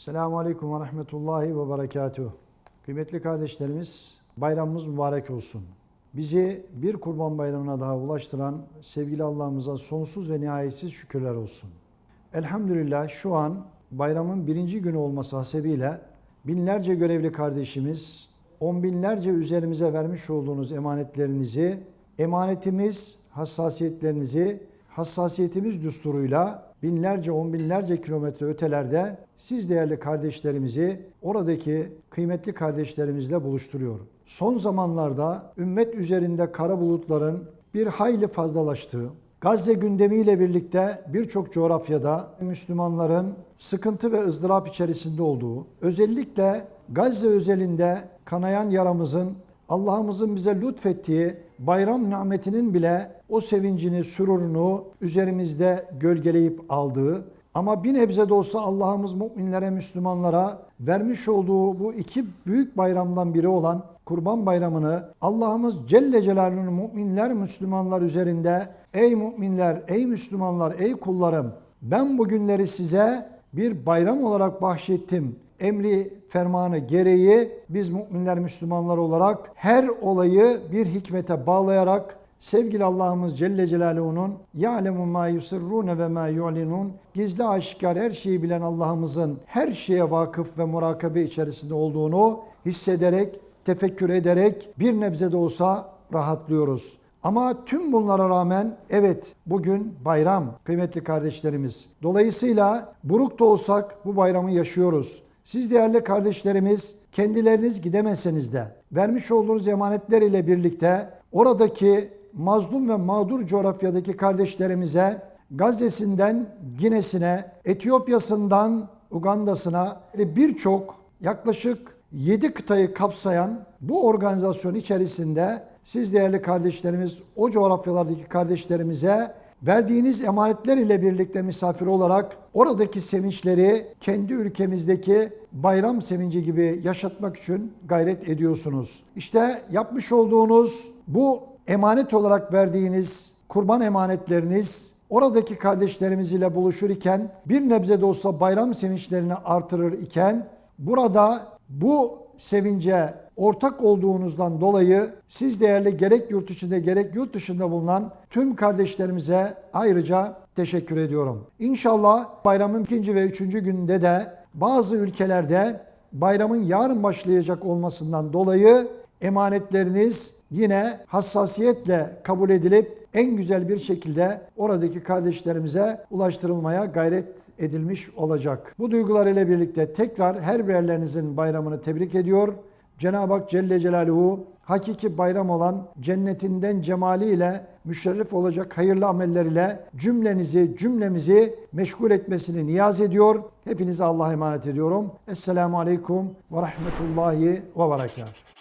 Selamun Aleyküm ve Rahmetullahi ve Berekatuhu. Kıymetli kardeşlerimiz, bayramımız mübarek olsun. Bizi bir kurban bayramına daha ulaştıran sevgili Allah'ımıza sonsuz ve nihayetsiz şükürler olsun. Elhamdülillah şu an bayramın birinci günü olması hasebiyle binlerce görevli kardeşimiz, on binlerce üzerimize vermiş olduğunuz emanetlerinizi, emanetimiz, hassasiyetlerinizi, hassasiyetimiz düsturuyla binlerce, on binlerce kilometre ötelerde siz değerli kardeşlerimizi oradaki kıymetli kardeşlerimizle buluşturuyor. Son zamanlarda ümmet üzerinde kara bulutların bir hayli fazlalaştığı, Gazze gündemiyle birlikte birçok coğrafyada Müslümanların sıkıntı ve ızdırap içerisinde olduğu, özellikle Gazze özelinde kanayan yaramızın Allah'ımızın bize lütfettiği bayram nimetinin bile o sevincini, sürurunu üzerimizde gölgeleyip aldığı ama bir nebze de olsa Allah'ımız müminlere, Müslümanlara vermiş olduğu bu iki büyük bayramdan biri olan Kurban Bayramı'nı Allah'ımız Celle Celaluhu'nun müminler, Müslümanlar üzerinde ey müminler, ey Müslümanlar, ey kullarım ben bu günleri size bir bayram olarak bahşettim emri fermanı gereği biz müminler Müslümanlar olarak her olayı bir hikmete bağlayarak sevgili Allah'ımız Celle Celaluhu'nun ya'lemu ma yusirrune ve ma yu'linun gizli aşikar her şeyi bilen Allah'ımızın her şeye vakıf ve murakabe içerisinde olduğunu hissederek, tefekkür ederek bir nebze de olsa rahatlıyoruz. Ama tüm bunlara rağmen evet bugün bayram kıymetli kardeşlerimiz. Dolayısıyla buruk da olsak bu bayramı yaşıyoruz. Siz değerli kardeşlerimiz kendileriniz gidemezseniz de vermiş olduğunuz emanetler ile birlikte oradaki mazlum ve mağdur coğrafyadaki kardeşlerimize Gazze'sinden Gine'sine, Etiyopya'sından Uganda'sına birçok yaklaşık 7 kıtayı kapsayan bu organizasyon içerisinde siz değerli kardeşlerimiz o coğrafyalardaki kardeşlerimize verdiğiniz emanetler ile birlikte misafir olarak oradaki sevinçleri kendi ülkemizdeki bayram sevinci gibi yaşatmak için gayret ediyorsunuz. İşte yapmış olduğunuz bu emanet olarak verdiğiniz kurban emanetleriniz oradaki kardeşlerimiz ile buluşur iken bir nebze de olsa bayram sevinçlerini artırır iken burada bu sevince ortak olduğunuzdan dolayı siz değerli gerek yurt içinde gerek yurt dışında bulunan tüm kardeşlerimize ayrıca teşekkür ediyorum. İnşallah bayramın ikinci ve üçüncü gününde de bazı ülkelerde bayramın yarın başlayacak olmasından dolayı emanetleriniz yine hassasiyetle kabul edilip en güzel bir şekilde oradaki kardeşlerimize ulaştırılmaya gayret edilmiş olacak. Bu duygular ile birlikte tekrar her birerlerinizin bayramını tebrik ediyor. Cenab-ı Hak Celle Celaluhu hakiki bayram olan cennetinden cemaliyle müşerref olacak hayırlı ameller ile cümlenizi, cümlemizi meşgul etmesini niyaz ediyor. Hepinize Allah'a emanet ediyorum. Esselamu Aleyküm ve Rahmetullahi ve Berekatuhu.